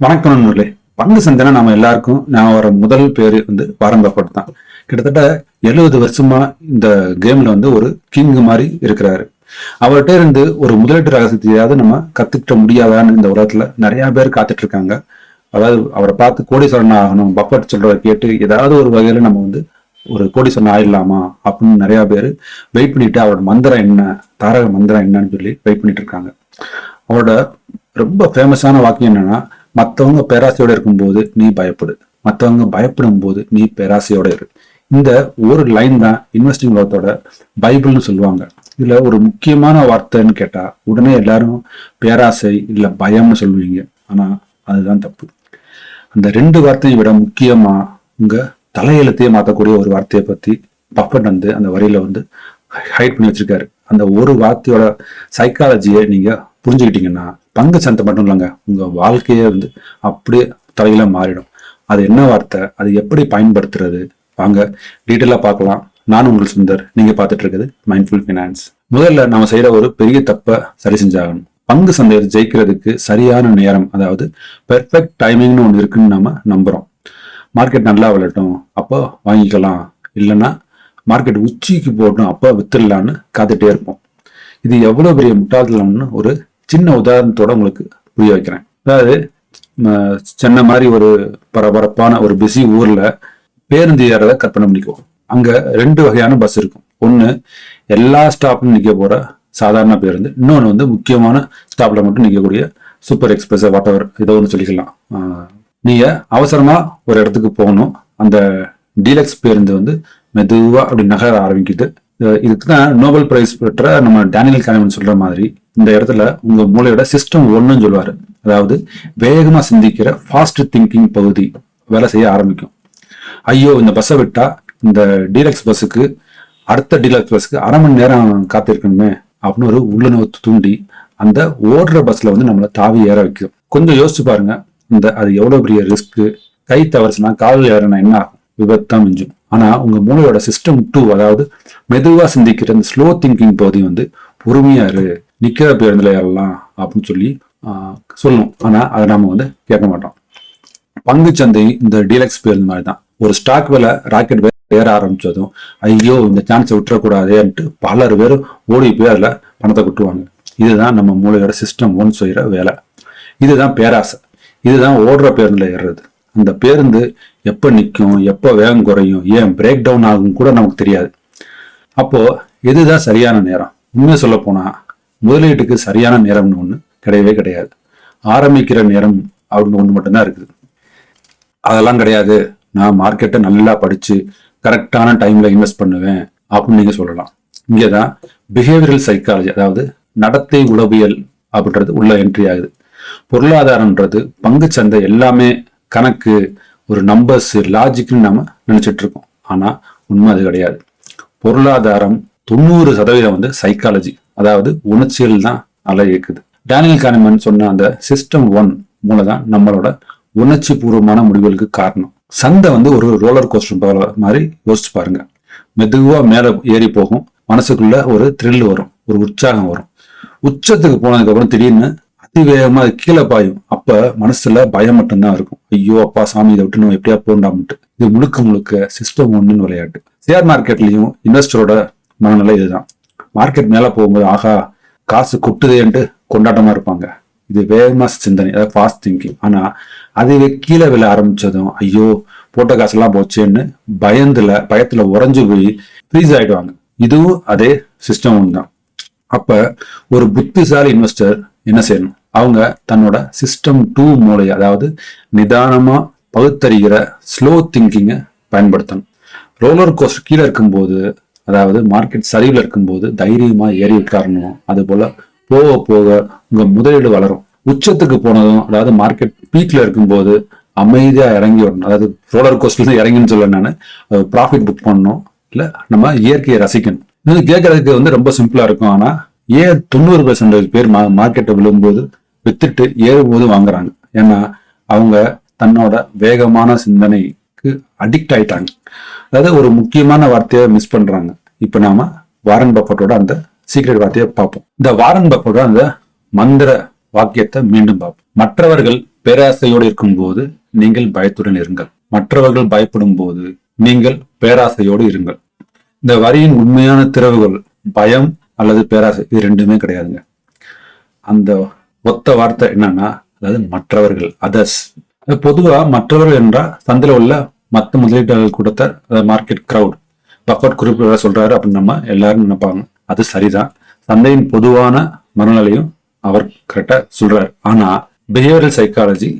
வணக்கம் நண்பர்களே. பங்கு சந்தைனா நம்ம எல்லாருக்கும் நான் வர முதல் பேரு வந்து வாரன் தான். கிட்டத்தட்ட எழுபது வருஷமா இந்த கேம்ல வந்து ஒரு கிங் மாதிரி இருக்கிறாரு. அவர்கிட்ட இருந்து ஒரு முதலீட்டு ரகசியத்தையாவது நம்ம கத்துக்கிட்ட முடியாதான்னு இந்த உலகத்துல நிறைய பேர் காத்துட்டு இருக்காங்க அதாவது அவரை பார்த்து கோடீஸ்வரன் ஆகணும் பஃபட் சொல்றதை கேட்டு ஏதாவது ஒரு வகையில நம்ம வந்து ஒரு கோடீஸ்வரன் ஆயிடலாமா அப்படின்னு நிறைய பேர் வெயிட் பண்ணிட்டு அவரோட மந்திரம் என்ன தாரக மந்திரம் என்னன்னு சொல்லி வெயிட் பண்ணிட்டு இருக்காங்க. அவரோட ரொம்ப ஃபேமஸான வாக்கியம் என்னன்னா மற்றவங்க பேராசையோட இருக்கும்போது நீ பயப்படு. மற்றவங்க பயப்படும் போது நீ பேராசையோட இரு. இந்த ஒரு லைன் தான் இன்வெஸ்டிங் உலகத்தோட பைபிள்னு சொல்லுவாங்க. இதுல ஒரு முக்கியமான வார்த்தைன்னு கேட்டா உடனே எல்லாரும் பேராசை இல்ல பயம்னு சொல்லுவீங்க. ஆனா அதுதான் தப்பு. அந்த ரெண்டு வார்த்தையை விட முக்கியமா உங்க தலையெழுத்தையே மாற்றக்கூடிய ஒரு வார்த்தையை பத்தி பப்பன் வந்து அந்த வரியில வந்து ஹைட் பண்ணி வச்சிருக்காரு. அந்த ஒரு வார்த்தையோட சைக்காலஜியை நீங்க புரிஞ்சுக்கிட்டீங்கன்னா பங்கு சந்தை மட்டும் இல்லைங்க. உங்கள் வாழ்க்கையே வந்து அப்படியே தலையில மாறிடும். அது என்ன வார்த்தை? அது எப்படி பயன்படுத்துறது? வாங்க டீட்டெயிலாக பார்க்கலாம். நான் உங்கள் சுந்தர். நீங்க பார்த்துட்டு இருக்குது மைண்ட்ஃபுல் ஃபினான்ஸ் முதல்ல நம்ம செய்யற ஒரு பெரிய தப்பை சரி செஞ்சாகணும். பங்கு சந்தையில் ஜெயிக்கிறதுக்கு சரியான நேரம் அதாவது பெர்ஃபெக்ட் டைமிங்னு ஒன்று இருக்குன்னு நம்ம நம்புறோம். மார்க்கெட் நல்லா விளட்டும் அப்போ வாங்கிக்கலாம். இல்லைன்னா மார்க்கெட் உச்சிக்கு போட்டும் அப்போ வித்துடலான்னு காத்துட்டே இருப்போம். இது எவ்வளவு பெரிய முட்டாள்தனம்னு ஒரு சின்ன உதாரணத்தோட உங்களுக்கு புரிய வைக்கிறேன். அதாவது சென்னை மாதிரி ஒரு பரபரப்பான ஒரு பிஸி ஊர்ல பேருந்து ஏறத கற்பனை பண்ணிக்குவோம் அங்க ரெண்டு வகையான பஸ் இருக்கும். ஒன்று எல்லா ஸ்டாப்லையும் நிக்க போற சாதாரண பேருந்து. இன்னொன்று வந்து முக்கியமான ஸ்டாப்ல மட்டும் நிற்கக்கூடிய சூப்பர் எக்ஸ்பிரஸ் வாட் எவர் ஏதோ ஒன்று சொல்லிக்கலாம். நீங்க அவசரமா ஒரு இடத்துக்கு போகணும். அந்த டீலக்ஸ் பேருந்து வந்து மெதுவா அப்படி நகர ஆரம்பிக்குது. இதுக்கு தான் நோபல் பிரைஸ் பெற்ற நம்ம டேனியல் கனவன் சொல்ற மாதிரி இந்த இடத்துல உங்க மூளையோட சிஸ்டம் ஒன்றுன்னு சொல்லுவாரு. அதாவது வேகமா சிந்திக்கிற ஃபாஸ்ட் திங்கிங் பகுதி வேலை செய்ய ஆரம்பிக்கும். ஐயோ இந்த பஸ்ஸை விட்டா இந்த டீலக்ஸ் பஸ்ஸுக்கு அடுத்த டீலக்ஸ் பஸ்ஸுக்கு அரை மணி நேரம் காத்திருக்கணுமே அப்படின்னு ஒரு உள்ளுணர்வு தூண்டி அந்த ஓடுற பஸ்ல வந்து நம்மளை தாவி ஏற வைக்கும். கொஞ்சம் யோசிச்சு பாருங்க. இந்த அது எவ்வளவு பெரிய ரிஸ்க்கு கை தவறுச்சுன்னா கால் ஏறினா என்ன ஆகும்? விபத்து தான் மிஞ்சும். ஆனா உங்க மூளையோட சிஸ்டம் டூ அதாவது மெதுவா சிந்திக்கிற இந்த ஸ்லோ திங்கிங் பகுதி வந்து பொறுமையா இரு நிக்கிற பேருந்துல ஏறலாம் அப்படின்னு சொல்லி சொல்லணும். ஆனா அதை நாம வந்து கேட்க மாட்டோம். பங்குச்சந்தை இந்த டீலக்ஸ் பேருந்து மாதிரி தான் ஒரு ஸ்டாக் விலை ராக்கெட் ஏற ஆரம்பிச்சதும் ஐயோ இந்த சான்ஸை விட்டுறக்கூடாதேன்ட்டு பலர் பேரும் ஓடி போய் அதில் பணத்தை கொட்டுவாங்க. இதுதான் நம்ம மூளையோட சிஸ்டம் ஒன் செய்கிற வேலை. இதுதான் பேராசை. இதுதான் ஓடுற பேருந்தில் ஏறுறது. அந்த பேருந்து எப்போ நிற்கும் எப்போ வேகம் குறையும் ஏன் பிரேக் டவுன் ஆகும் கூட நமக்கு தெரியாது. அப்போது இதுதான் சரியான நேரம். இன்னும் சொல்ல போனா முதலீட்டுக்கு சரியான நேரம்னு ஒன்று கிடையவே கிடையாது. ஆரம்பிக்கிற நேரம் அப்படின்னு ஒன்று மட்டும்தான் இருக்குது. அதெல்லாம் கிடையாது. நான் மார்க்கெட்டை நல்லா படித்து கரெக்டான டைமில் இன்வெஸ்ட் பண்ணுவேன் அப்படின்னு நீங்கள் சொல்லலாம். இங்கே தான் பிஹேவியரல் சைக்காலஜி அதாவது நடத்தை உளவியல் அப்படின்றது உள்ள என்ட்ரி ஆகுது. பொருளாதாரம்ன்றது பங்குச்சந்தை எல்லாமே கணக்கு ஒரு நம்பர்ஸ் லாஜிக்னு நாம் நினச்சிட்டு இருக்கோம். ஆனால் உண்மை அது கிடையாது. பொருளாதாரம் தொண்ணூறு சதவீதம் வந்து சைக்காலஜி அதாவது உணர்ச்சிகள் தான் அலை இயக்குது. டேனியல் கானமன் சொன்ன அந்த சிஸ்டம் ஒன் மூலதான் நம்மளோட உணர்ச்சி பூர்வமான முடிவுகளுக்கு காரணம். சந்தை வந்து ஒரு ரோலர் கோஸ்டர் மாதிரி யோசிச்சு பாருங்க. மெதுவா மேல ஏறி போகும். மனசுக்குள்ள ஒரு த்ரில் வரும். ஒரு உற்சாகம் வரும். உச்சத்துக்கு போனதுக்கு அப்புறம் திடீர்னு அதிவேகமா அது கீழே பாயும். அப்ப மனசுல பயம் மட்டும்தான் இருக்கும். ஐயோ அப்பா சாமி இதை விட்டு நம்ம எப்படியா போண்டாமட்டு இது முழுக்க முழுக்க சிஸ்டம் ஒன்றுன்னு விளையாட்டு. ஷேர் மார்க்கெட்லயும் இன்வெஸ்டரோட மனநிலை இதுதான். மார்க்கெட் மேல போகும்போது ஆகா காசு கொட்டுதேன்ட்டு கொண்டாட்டமா இருப்பாங்க. இது வேகமா சிந்தனை அதாவது ஃபாஸ்ட் திங்கிங் ஆனா அதுவே கீழே விழ ஆரம்பிச்சதும் ஐயோ போட்ட காசெல்லாம் போச்சேன்னு பயந்துல பயத்துல உறைஞ்சு போய் ஃப்ரீஸ் ஆயிடுவாங்க. இதுவும் அதே சிஸ்டம் ஒன்று தான். அப்ப ஒரு புத்திசாலி இன்வெஸ்டர் என்ன செய்யணும்? அவங்க தன்னோட சிஸ்டம் டூ மூளை அதாவது நிதானமா பகுத்தறிகிற ஸ்லோ திங்கிங்கை பயன்படுத்தணும். ரோலர் கோஸ்டர் கீழே இருக்கும்போது அதாவது மார்க்கெட் சரிவில் இருக்கும்போது தைரியமாக ஏறி உட்காரணும். அதுபோல் போக போக உங்கள் முதலீடு வளரும். உச்சத்துக்கு போனதும் அதாவது மார்க்கெட் பீக்கில் இருக்கும்போது அமைதியாக இறங்கி வரணும். அதாவது ரோலர் கோஸ்டர்ல இறங்கின்னு சொல்ல நான். ப்ராஃபிட் புக் பண்ணணும். இல்லை நம்ம இயற்கையை ரசிக்கணும். இது கேட்கறதுக்கு வந்து ரொம்ப சிம்பிளாக இருக்கும். ஆனால் ஏன் தொண்ணூறு பெர்சன்டேஜ் பேர் மா மார்க்கெட்டை விழும்போது வித்துட்டு ஏறும்போது வாங்குறாங்க? ஏன்னா அவங்க தன்னோட வேகமான சிந்தனை வார்த்தைக்கு அடிக்ட் ஆயிட்டாங்க. அதாவது ஒரு முக்கியமான வார்த்தையை மிஸ் பண்றாங்க. இப்ப நாம வாரன் பஃபட்டோட அந்த சீக்ரெட் வார்த்தையை பார்ப்போம். இந்த வாரன் பஃபட்டோட அந்த மந்திர வாக்கியத்தை மீண்டும் பார்ப்போம். மற்றவர்கள் பேராசையோடு இருக்கும்போது நீங்கள் பயத்துடன் இருங்கள். மற்றவர்கள் பயப்படும் போது நீங்கள் பேராசையோடு இருங்கள். இந்த வரியின் உண்மையான திறவுகள் பயம் அல்லது பேராசை இது ரெண்டுமே கிடையாதுங்க. அந்த ஒத்த வார்த்தை என்னன்னா அதாவது மற்றவர்கள் அதர்ஸ் பொதுவா மற்றவர்கள் என்றால் சந்தையில் உள்ள மற்ற முதலீட்டாளர்கள் கூட்டத்தை அதாவது மார்க்கெட் கிரவுட் பஃபட் குறிப்பிட சொல்றாரு அப்படின்னு நம்ம எல்லாரும் நினைப்பாங்க. அது சரிதான். சந்தையின் பொதுவான மனநிலையும் அவர் கரெக்டா சொல்றாரு. ஆனா பிஹேவியரல் சைக்காலஜி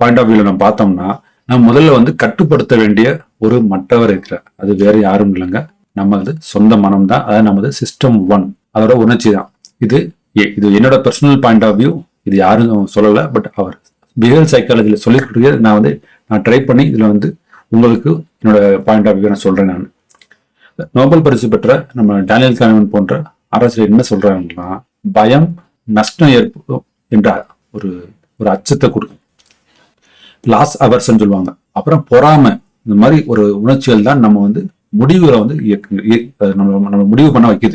பாயிண்ட் ஆஃப் வியூல நம்ம பார்த்தோம்னா நம்ம முதல்ல வந்து கட்டுப்படுத்த வேண்டிய ஒரு மற்றவர் இருக்கிறார். அது வேற யாரும் இல்லைங்க. நமது சொந்த மனம் தான். அதாவது நமது சிஸ்டம் ஒன் அதோட உணர்ச்சி தான். இது எ- இது என்னோட பர்சனல் பாயிண்ட் ஆஃப் வியூ இது யாரும் சொல்லலை பட் அவர் பிஹேவியர் சைக்காலஜியில் சொல்லிட்டு நான் வந்து நான் ட்ரை பண்ணி இதில் வந்து உங்களுக்கு என்னோட பாயிண்ட் ஆஃப் வியூ நான் சொல்கிறேன் நான். நோபல் பரிசு பெற்ற நம்ம டேனியல் கானவன் போன்ற அரசியல் என்ன சொல்கிறாங்கன்னா பயம் நஷ்டம் ஏற்படும் என்ற ஒரு ஒரு அச்சத்தை கொடுக்கும். லாஸ் அவர்ஸ்ன்னு சொல்லுவாங்க. அப்புறம் பொறாமை இந்த மாதிரி ஒரு உணர்ச்சிகள் தான் நம்ம வந்து முடிவுகளை வந்து இயக்கு- இய- நம்ம நம்ம முடிவு பண்ண வைக்குது.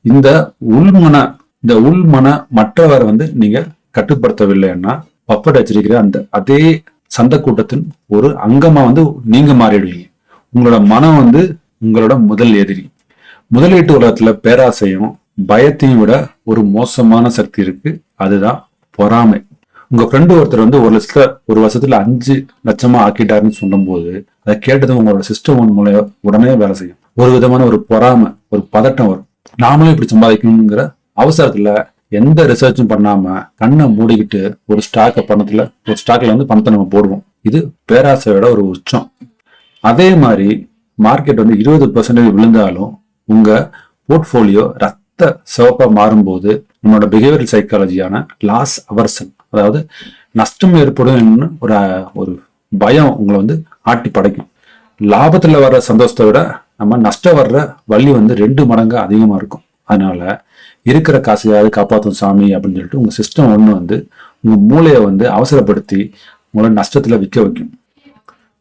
இந்த உள்மன இந்த உள்மன மற்றவரை வந்து நீங்கள் கட்டுப்படுத்தவில்லைன்னா பப்பட் வச்சிருக்கிற அந்த அதே சந்த கூட்டத்தின் ஒரு அங்கமா வந்து நீங்க மாறிடுவீங்க. உங்களோட மனம் வந்து உங்களோட முதல் எதிரி. முதலீட்டு உலகத்துல பேராசையும் பயத்தையும் விட ஒரு மோசமான சக்தி இருக்கு. அதுதான் பொறாமை. உங்க ஃப்ரெண்டு ஒருத்தர் வந்து ஒரு லட்சத்துல ஒரு வருஷத்துல அஞ்சு லட்சமா ஆக்கிட்டாருன்னு சொல்லும்போது அதை கேட்டது உங்களோட சிஸ்டம் ஒன் மூலம் உடனே வேலை செய்யும். ஒரு விதமான ஒரு பொறாமை ஒரு பதட்டம் வரும். நாமளும் இப்படி சம்பாதிக்கணுங்கிற அவசரத்துல எந்த ரிசர்ச்சும் பண்ணாம கண்ணை மூடிக்கிட்டு ஒரு ஸ்டாக்கை பணத்துல ஒரு ஸ்டாக்ல வந்து பணத்தை நம்ம போடுவோம். இது பேராசையோட ஒரு உச்சம். அதே மாதிரி மார்க்கெட் வந்து இருபது பர்சன்டேஜ் விழுந்தாலும் உங்க போர்ட்ஃபோலியோ ரத்த சிவப்பா மாறும்போது நம்மளோட பிஹேவியர் சைக்காலஜியான லாஸ் அவர்சன் அதாவது நஷ்டம் ஏற்படும் ஒரு ஒரு பயம் உங்களை வந்து ஆட்டி படைக்கும். லாபத்தில் வர்ற சந்தோஷத்தை விட நம்ம நஷ்டம் வர்ற வலி வந்து ரெண்டு மடங்கு அதிகமாக இருக்கும். அதனால இருக்கிற காசையாவது காப்பாற்றும் சாமி அப்படின்னு சொல்லிட்டு உங்கள் சிஸ்டம் ஒன்று வந்து உங்கள் மூளையை வந்து அவசரப்படுத்தி உங்களை நஷ்டத்தில் விற்க வைக்கும்.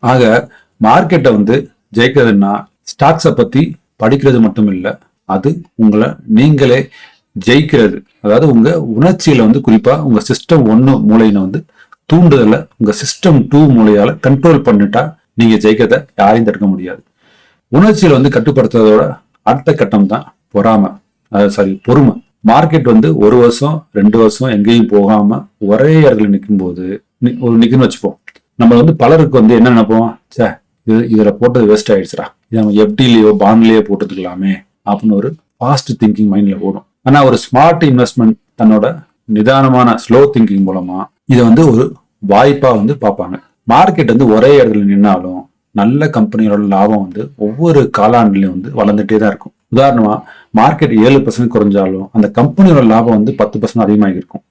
ஆக மார்க்கெட்டை வந்து ஜெயிக்கிறதுன்னா ஸ்டாக்ஸை பற்றி படிக்கிறது மட்டும் இல்லை அது உங்களை நீங்களே ஜெயிக்கிறது. அதாவது உங்கள் உணர்ச்சியில் வந்து குறிப்பாக உங்கள் சிஸ்டம் ஒன்று மூளையில வந்து தூண்டுதலை உங்கள் சிஸ்டம் டூ மூலையால் கண்ட்ரோல் பண்ணிட்டா நீங்கள் ஜெயிக்கிறத யாரையும் தடுக்க முடியாது. உணர்ச்சியில் வந்து கட்டுப்படுத்துறதோட அடுத்த கட்டம் தான் பொறாமை. சாரி பொறுமை. மார்க்கெட் வந்து ஒரு வருஷம் ரெண்டு வருஷம் எங்கேயும் போகாம ஒரே இடத்துல நிற்கும் போது நி- ஒரு நிக்குன்னு வச்சுப்போம். நம்ம வந்து பலருக்கு வந்து என்ன நினைப்போம்? சே இது இதில் போட்டது வேஸ்ட் ஆயிடுச்சுடா. இது நம்ம எஃப்டிலேயோ பாண்ட்லேயோ போட்டுக்கலாமே அப்படின்னு ஒரு ஃபாஸ்ட் திங்கிங் மைண்டில் ஓடும். ஆனால் ஒரு ஸ்மார்ட் இன்வெஸ்ட்மெண்ட் தன்னோட நிதானமான ஸ்லோ திங்கிங் மூலமா இதை வந்து ஒரு வாய்ப்பாக வந்து பார்ப்பாங்க. மார்க்கெட் வந்து ஒரே இடத்துல நின்னாலும் நல்ல கம்பெனிகளோட லாபம் வந்து ஒவ்வொரு காலாண்டுலையும் வந்து வளர்ந்துட்டே தான் இருக்கும். உதாரணமாக மார்க்கெட் ஏழு பர்சன்ட் குறைஞ்சாலும் அந்த கம்பெனியோட லாபம் வந்து பத்து பர்சன்ட் அதிகமாக இருக்கும்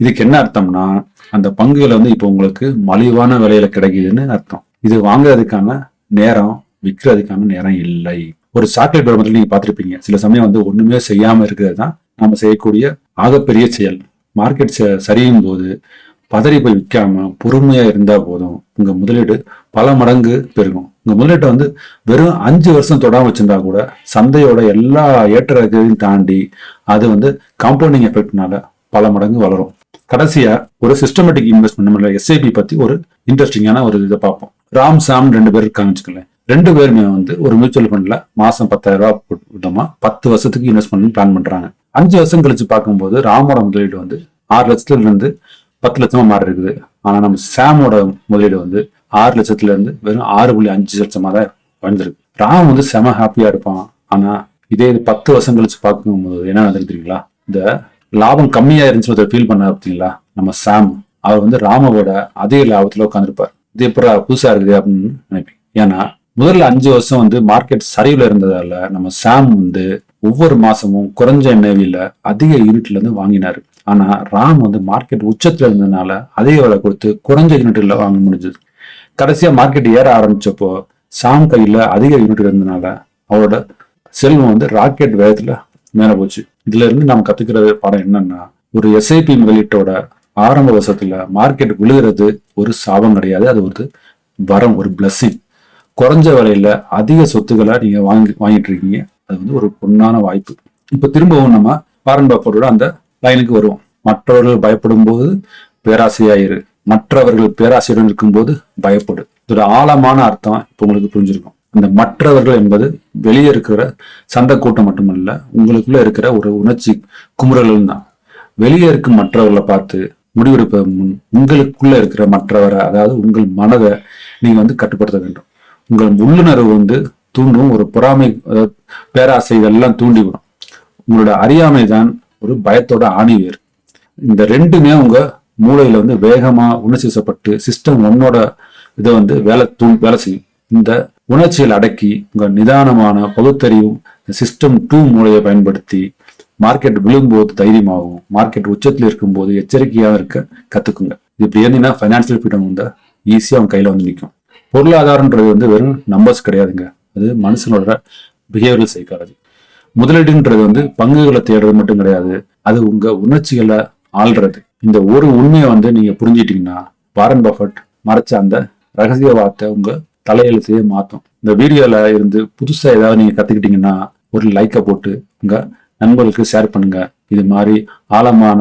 இதுக்கு என்ன அர்த்தம்னா அந்த பங்குகளை வந்து இப்போ உங்களுக்கு மலிவான விலையில கிடைக்குதுன்னு அர்த்தம். இது வாங்குறதுக்கான நேரம் விற்கிறதுக்கான நேரம் இல்லை. ஒரு சாக்லேட் விளம்பரத்தில் நீங்க பார்த்துருப்பீங்க. சில சமயம் வந்து ஒண்ணுமே செய்யாம இருக்கிறது தான் நாம செய்யக்கூடிய ஆகப்பெரிய செயல். மார்க்கெட் சரியும் போது பதறி போய் விற்காம பொறுமையா இருந்தா போதும் உங்க முதலீடு பல மடங்கு பெருகும். இந்த முதலீட்டை வந்து வெறும் அஞ்சு வருஷம் தொடாம வச்சிருந்தா கூட சந்தையோட எல்லா ஏற்ற தாண்டி அது வந்து காம்பவுண்டிங் எஃபெக்ட்னால பல மடங்கு வளரும். கடைசியா ஒரு சிஸ்டமேட்டிக் இன்வெஸ்ட்மெண்ட் நம்மள எஸ்ஐபி பத்தி ஒரு இன்ட்ரெஸ்டிங்கான ஒரு இதை பார்ப்போம். ராம் சாம் ரெண்டு பேர் இருக்காங்கன்னு ரெண்டு பேருமே வந்து ஒரு மியூச்சுவல் ஃபண்ட்ல மாசம் பத்தாயிரம் ரூபாய் விட்டோமா? பத்து வருஷத்துக்கு இன்வெஸ்ட் பண்ணி பிளான் பண்றாங்க. அஞ்சு வருஷம் கழிச்சு பார்க்கும்போது ராமோட முதலீடு வந்து ஆறு லட்சத்துல இருந்து பத்து லட்சமா மாறி இருக்குது ஆனா நம்ம சாமோட முதலீடு வந்து ஆறு லட்சத்துல இருந்து வெறும் ஆறு புள்ளி அஞ்சு லட்சமா தான் வந்திருக்கு. ராம் வந்து செம ஹாப்பியா இருப்பான். ஆனா இதே இது பத்து வருஷம் கழிச்சு பார்க்கும்போது என்ன நடந்துருக்கு தெரியுங்களா? இந்த லாபம் கம்மியா இருந்துச்சு ஃபீல் பண்ண பார்த்தீங்களா? நம்ம சாம். அவர் வந்து ராமவோட அதே லாபத்துல உட்காந்துருப்பார் இது எப்படா புதுசா இருக்குது அப்படின்னு நினைப்பேன். ஏன்னா முதல்ல அஞ்சு வருஷம் வந்து மார்க்கெட் சரிவுல இருந்ததால நம்ம சாம் வந்து ஒவ்வொரு மாசமும் குறைஞ்ச எண்ணெவில அதிக யூனிட்ல இருந்து வாங்கினாரு. ஆனா ராம் வந்து மார்க்கெட் உச்சத்துல இருந்ததுனால அதிக விலை கொடுத்து குறைஞ்ச யூனிட்ல வாங்க முடிஞ்சது. கடைசியாக மார்க்கெட் ஏற ஆரம்பித்தப்போ சாம் கையில் அதிக யூனிட் இருந்ததுனால அவரோட செல்வம் வந்து ராக்கெட் வேகத்தில் மேலே போச்சு. இதுல இருந்து நம்ம கத்துக்கிற பாடம் என்னன்னா ஒரு எஸ்ஐபி முதலீட்டோட ஆரம்ப வருஷத்துல மார்க்கெட் விழுகிறது ஒரு சாபம் கிடையாது. அது ஒரு வரம் ஒரு பிளஸ்ஸிங் குறைஞ்ச விலையில அதிக சொத்துக்களை நீங்க வாங்கி வாங்கிட்டு இருக்கீங்க. அது வந்து ஒரு பொன்னான வாய்ப்பு. இப்ப திரும்பவும் நம்ம வாரன் பாப்பரோட அந்த லைனுக்கு வருவோம். மற்றவர்கள் பயப்படும் போது பேராசையாயிரு மற்றவர்கள் பேராசையுடன் இருக்கும்போது பயப்படு. இதோட ஆழமான அர்த்தம் இப்போ உங்களுக்கு புரிஞ்சிருக்கும். அந்த மற்றவர்கள் என்பது வெளியே இருக்கிற சண்டை கூட்டம் மட்டுமல்ல உங்களுக்குள்ள இருக்கிற ஒரு உணர்ச்சி குமுறல்கள் தான். வெளியே இருக்கும் மற்றவர்களை பார்த்து முடிவெடுப்ப முன் உங்களுக்குள்ள இருக்கிற மற்றவரை அதாவது உங்கள் மனதை நீங்க வந்து கட்டுப்படுத்த வேண்டும். உங்கள் உள்ளுணர்வு வந்து தூண்டும் ஒரு பொறாமை அதாவது பேராசை இதெல்லாம் தூண்டிவிடும். உங்களோட அறியாமை தான் ஒரு பயத்தோட ஆணிவேர். இந்த ரெண்டுமே உங்க மூளையில் வந்து வேகமாக உணர்ச்சிசப்பட்டு சிஸ்டம் ஒன்னோட இதை வந்து வேலை தூள் வேலை செய்யும். இந்த உணர்ச்சிகளை அடக்கி உங்கள் நிதானமான பகுத்தறிவும் சிஸ்டம் டூ மூளையை பயன்படுத்தி மார்க்கெட் விழும்போது தைரியமாகும் மார்க்கெட் உச்சத்தில் இருக்கும்போது எச்சரிக்கையாக இருக்க கற்றுக்குங்க இப்படி இருந்தீங்கன்னா ஃபைனான்சியல் ஃப்ரீடம் வந்து ஈஸியாக அவங்க கையில் வந்து நிற்கும் பொருளாதாரன்றது வந்து வெறும் நம்பர்ஸ் கிடையாதுங்க. அது மனுஷனோட பிஹேவியர் சைக்காலஜி முதலீடுன்றது வந்து பங்குகளை தேடுறது மட்டும் கிடையாது. அது உங்கள் உணர்ச்சிகளை ஆள்றது. இந்த ஒரு உண்மையை வந்து நீங்க புரிஞ்சிட்டீங்கன்னா வாரன் பஃபட் மறைச்ச அந்த ரகசிய வார்த்தை உங்க தலையெழுத்தையே மாற்றும் இந்த வீடியோல இருந்து புதுசா ஏதாவது நீங்க கத்துக்கிட்டீங்கன்னா ஒரு லைக்கை போட்டு உங்க நண்பர்களுக்கு ஷேர் பண்ணுங்க. இது மாதிரி ஆழமான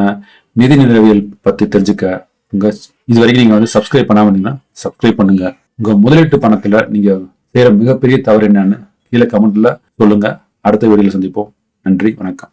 நிதி நிலவியல் பத்தி தெரிஞ்சுக்க உங்க இது வரைக்கும் நீங்க வந்து சப்ஸ்கிரைப் பண்ணாம இருந்தீங்கன்னா சப்ஸ்கிரைப் பண்ணுங்க. உங்க முதலீட்டு பணத்துல நீங்க செய்யற மிகப்பெரிய தவறு என்னன்னு கீழே கமெண்ட்ல சொல்லுங்க. அடுத்த வீடியோல சந்திப்போம். நன்றி வணக்கம்.